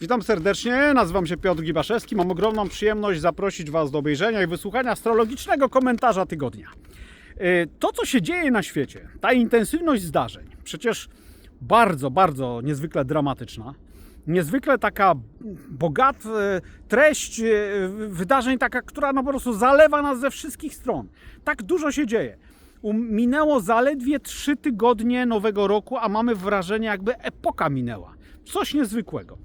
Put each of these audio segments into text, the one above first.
Witam serdecznie, nazywam się Piotr Gibaszewski. Mam ogromną przyjemność zaprosić Was do obejrzenia i wysłuchania astrologicznego komentarza tygodnia. Yy, To, co się dzieje na świecie, ta intensywność zdarzeń, przecież bardzo, bardzo niezwykle dramatyczna, niezwykle taka bogata treść yy, wydarzeń, taka, która no po prostu zalewa nas ze wszystkich stron. Tak dużo się dzieje. Um- Minęło zaledwie trzy tygodnie nowego roku, a mamy wrażenie, jakby epoka minęła. Coś niezwykłego.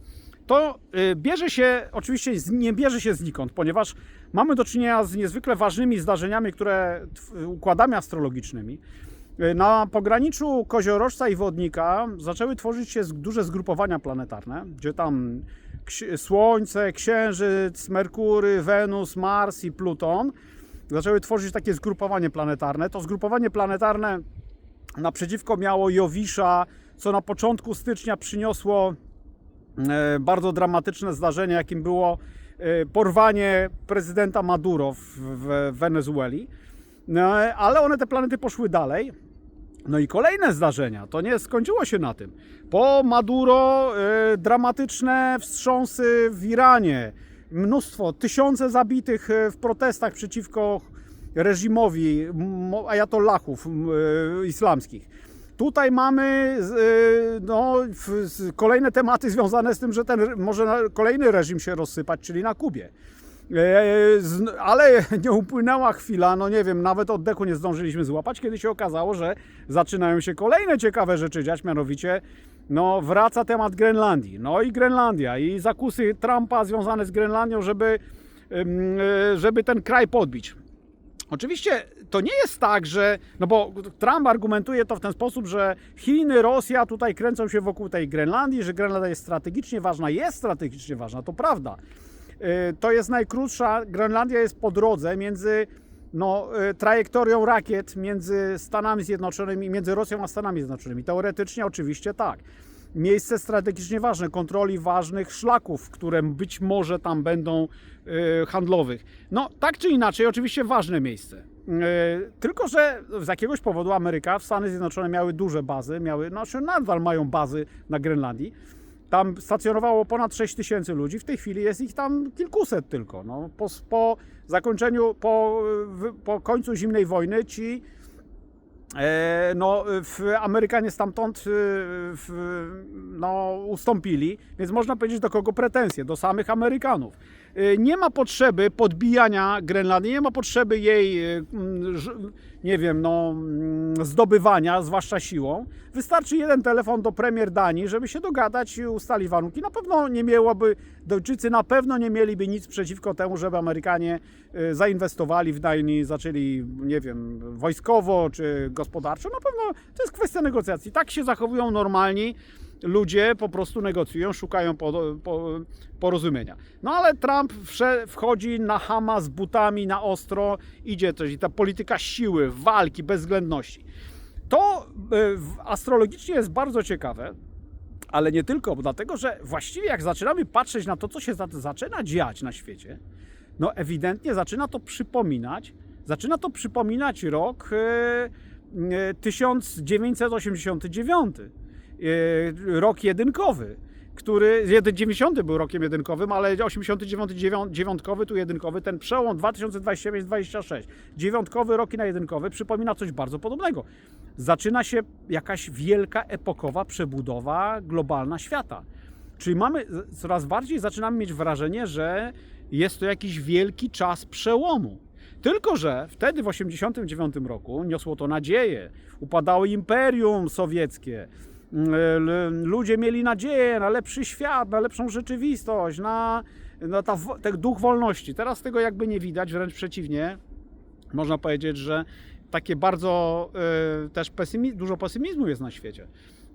To y, bierze się, oczywiście nie bierze się znikąd, ponieważ mamy do czynienia z niezwykle ważnymi zdarzeniami, które układami astrologicznymi. Y, Na pograniczu koziorożca i wodnika zaczęły tworzyć się duże zgrupowania planetarne, gdzie tam Słońce, Księżyc, Merkury, Wenus, Mars i Pluton zaczęły tworzyć takie zgrupowanie planetarne. To zgrupowanie planetarne naprzeciwko miało Jowisza, co na początku stycznia przyniosło bardzo dramatyczne zdarzenie, jakim było e, porwanie prezydenta Maduro w, Wenezueli. No, ale one, te planety poszły dalej. No i kolejne zdarzenia, to nie skończyło się na tym. Po Maduro e, dramatyczne wstrząsy w Iranie, mnóstwo, tysiące zabitych e, w protestach przeciwko reżimowi mo- ajatollahów e, islamskich. Tutaj mamy e, no, kolejne tematy związane z tym, że ten może kolejny reżim się rozsypać, czyli na Kubie. E, Ale nie upłynęła chwila, no nie wiem, nawet oddechu nie zdążyliśmy złapać, kiedy się okazało, że zaczynają się kolejne ciekawe rzeczy dziać, mianowicie no, wraca temat Grenlandii. No i Grenlandia, i zakusy Trumpa związane z Grenlandią, żeby, e, żeby ten kraj podbić. Oczywiście to nie jest tak, że. No bo Trump argumentuje to w ten sposób, że Chiny, Rosja tutaj kręcą się wokół tej Grenlandii, że Grenlandia jest strategicznie ważna. Jest strategicznie ważna, to prawda. Yy, To jest najkrótsza. Grenlandia jest po drodze między no, yy, trajektorią rakiet między Stanami Zjednoczonymi, między Rosją a Stanami Zjednoczonymi. Teoretycznie oczywiście tak. Miejsce strategicznie ważne, kontroli ważnych szlaków, które być może tam będą yy, handlowych. No, tak czy inaczej, oczywiście ważne miejsce. Yy, Tylko, że z jakiegoś powodu Ameryka, Stany Zjednoczone miały duże bazy, miały, znaczy nadal mają bazy na Grenlandii. Tam stacjonowało ponad 6 tysięcy ludzi, w tej chwili jest ich tam kilkuset tylko. No, po, po zakończeniu, po, po końcu zimnej wojny ci E, no, w Amerykanie stamtąd e, w, no, ustąpili, więc można powiedzieć do kogo pretensje, do samych Amerykanów. E, Nie ma potrzeby podbijania Grenlandii, nie ma potrzeby jej, e, ż- nie wiem, no, mm, zdobywania, zwłaszcza siłą. Wystarczy jeden telefon do premier Danii, żeby się dogadać i ustalić warunki. Na pewno nie miałoby, Duńczycy na pewno nie mieliby nic przeciwko temu, żeby Amerykanie e, zainwestowali w Danii, zaczęli, nie wiem, wojskowo czy gospodarczo. Na pewno to jest kwestia negocjacji. Tak się zachowują normalni ludzie, po prostu negocjują, szukają po, po, porozumienia. No ale Trump wchodzi na Hama z butami na ostro, idzie coś i ta polityka siły, walki, bezwzględności. To e, astrologicznie jest bardzo ciekawe, ale nie tylko, bo dlatego, że właściwie jak zaczynamy patrzeć na to, co się za, zaczyna dziać na świecie, no ewidentnie zaczyna to przypominać, zaczyna to przypominać rok e, e, 1989, e, rok jedynkowy, który, jeden- 90 był rokiem jedynkowym, ale 89 dziewią- dziewiątkowy, tu jedynkowy, ten przełom 2025-26, dziewiątkowy rok i na jedynkowy przypomina coś bardzo podobnego. Zaczyna się jakaś wielka epokowa przebudowa globalna świata. Czyli mamy coraz bardziej zaczynamy mieć wrażenie, że jest to jakiś wielki czas przełomu. Tylko, że wtedy w 1989 roku niosło to nadzieję. Upadało imperium sowieckie. L- Ludzie mieli nadzieję na lepszy świat, na lepszą rzeczywistość, na, na ta, ten duch wolności. Teraz tego jakby nie widać, wręcz przeciwnie. Można powiedzieć, że takie bardzo e, też pesymi- dużo pesymizmu jest na świecie.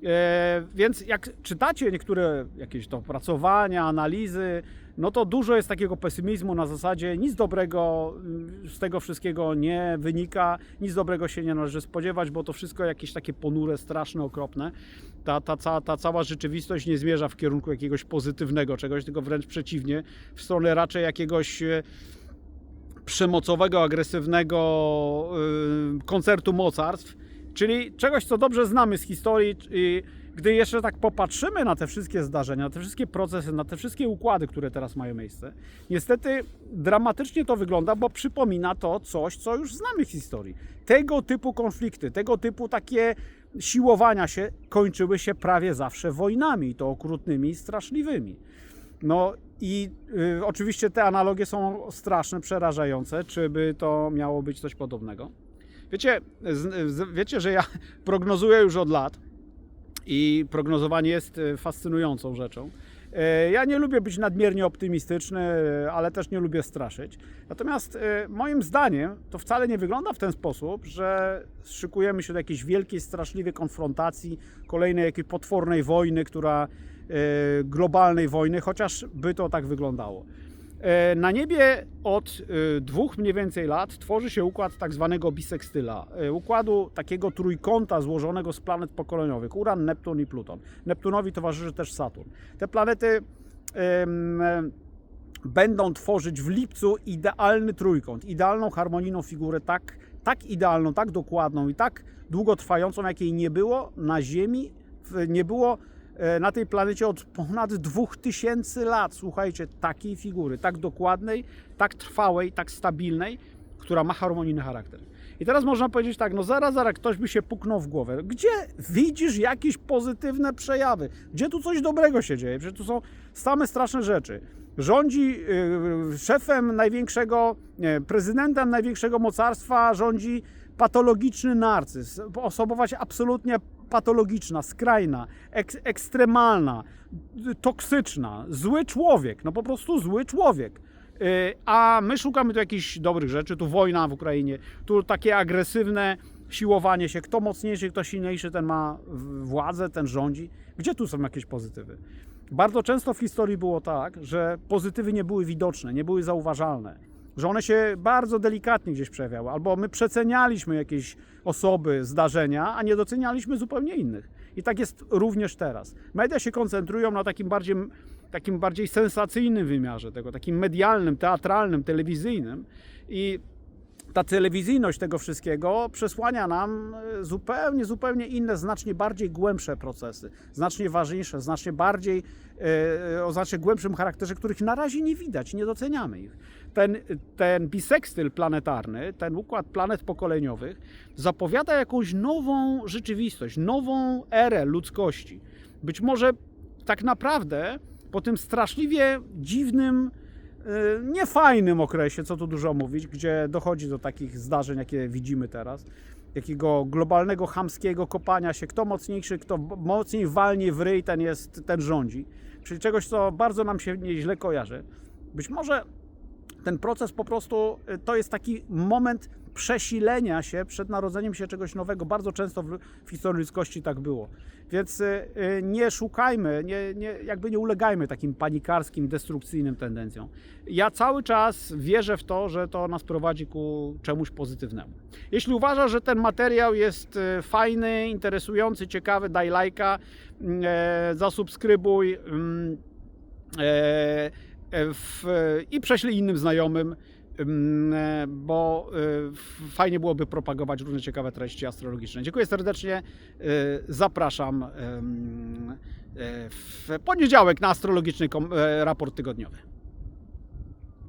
E, więc jak czytacie niektóre jakieś to opracowania, analizy, no to dużo jest takiego pesymizmu na zasadzie nic dobrego mm, z tego wszystkiego nie wynika, nic dobrego się nie należy spodziewać, bo to wszystko jakieś takie ponure, straszne, okropne. Ta, ta, ta, ta cała rzeczywistość nie zmierza w kierunku jakiegoś pozytywnego czegoś, tylko wręcz przeciwnie, w stronę raczej jakiegoś e, przemocowego, agresywnego y, koncertu mocarstw, czyli czegoś, co dobrze znamy z historii. I gdy jeszcze tak popatrzymy na te wszystkie zdarzenia, na te wszystkie procesy, na te wszystkie układy, które teraz mają miejsce, niestety dramatycznie to wygląda, bo przypomina to coś, co już znamy z historii. Tego typu konflikty, tego typu takie siłowania się kończyły się prawie zawsze wojnami, to okrutnymi i straszliwymi. No i y, oczywiście te analogie są straszne, przerażające. Czy by to miało być coś podobnego? Wiecie, z, z, wiecie, że ja prognozuję już od lat i prognozowanie jest y, fascynującą rzeczą. E, Ja nie lubię być nadmiernie optymistyczny, e, ale też nie lubię straszyć. Natomiast e, moim zdaniem to wcale nie wygląda w ten sposób, że szykujemy się do jakiejś wielkiej, straszliwej konfrontacji, kolejnej jakiejś potwornej wojny, która e, globalnej wojny, chociaż by to tak wyglądało. E, Na niebie od e, dwóch mniej więcej lat tworzy się układ tak zwanego bisekstyla. e, Układu takiego trójkąta złożonego z planet pokoleniowych. Uran, Neptun i Pluton. Neptunowi towarzyszy też Saturn. Te planety będą tworzyć w lipcu idealny trójkąt, idealną harmonijną figurę, tak, tak idealną, tak dokładną i tak długotrwającą, jakiej nie było na Ziemi, nie było na tej planecie od ponad 2000 lat. Słuchajcie, takiej figury, tak dokładnej, tak trwałej, tak stabilnej, która ma harmonijny charakter. I teraz można powiedzieć tak, no zaraz, zaraz ktoś by się puknął w głowę. Gdzie widzisz jakieś pozytywne przejawy? Gdzie tu coś dobrego się dzieje? Przecież tu są same straszne rzeczy. Rządzi yy, szefem największego, nie, prezydentem największego mocarstwa rządzi patologiczny narcyz. Osobowość absolutnie patologiczna, skrajna, ek, ekstremalna, toksyczna, zły człowiek, no po prostu zły człowiek. Y, A my szukamy tu jakichś dobrych rzeczy, tu wojna w Ukrainie, tu takie agresywne siłowanie się, kto mocniejszy, kto silniejszy, ten ma władzę, ten rządzi. Gdzie tu są jakieś pozytywy? Bardzo często w historii było tak, że pozytywy nie były widoczne, nie były zauważalne, że one się bardzo delikatnie gdzieś przejawiały, albo my przecenialiśmy jakieś osoby, zdarzenia, a nie docenialiśmy zupełnie innych. I tak jest również teraz. Media się koncentrują na takim bardziej, takim bardziej sensacyjnym wymiarze tego, takim medialnym, teatralnym, telewizyjnym i ta telewizyjność tego wszystkiego przesłania nam e, zupełnie, zupełnie inne, znacznie bardziej głębsze procesy, znacznie ważniejsze, znacznie bardziej e, o znacznie głębszym charakterze, których na razie nie widać, nie doceniamy ich. Ten, ten bisekstyl planetarny, ten układ planet pokoleniowych zapowiada jakąś nową rzeczywistość, nową erę ludzkości. Być może tak naprawdę po tym straszliwie dziwnym, niefajnym okresie, co tu dużo mówić, gdzie dochodzi do takich zdarzeń, jakie widzimy teraz, takiego globalnego, chamskiego kopania się, kto mocniejszy, kto mocniej walnie w ryj, ten jest, ten rządzi. Czyli czegoś, co bardzo nam się źle kojarzy. Być może ten proces po prostu y, to jest taki moment przesilenia się przed narodzeniem się czegoś nowego. Bardzo często w, w historii ludzkości tak było. Więc y, y, nie szukajmy, nie, nie, jakby nie ulegajmy takim panikarskim, destrukcyjnym tendencjom. Ja cały czas wierzę w to, że to nas prowadzi ku czemuś pozytywnemu. Jeśli uważasz, że ten materiał jest fajny, interesujący, ciekawy, daj lajka, e, zasubskrybuj. mm, e, w, i prześlij innym znajomym, ym, e, bo e, fajnie byłoby propagować różne ciekawe treści astrologiczne. Dziękuję serdecznie. e, Zapraszam e, w poniedziałek na astrologiczny e, raport tygodniowy.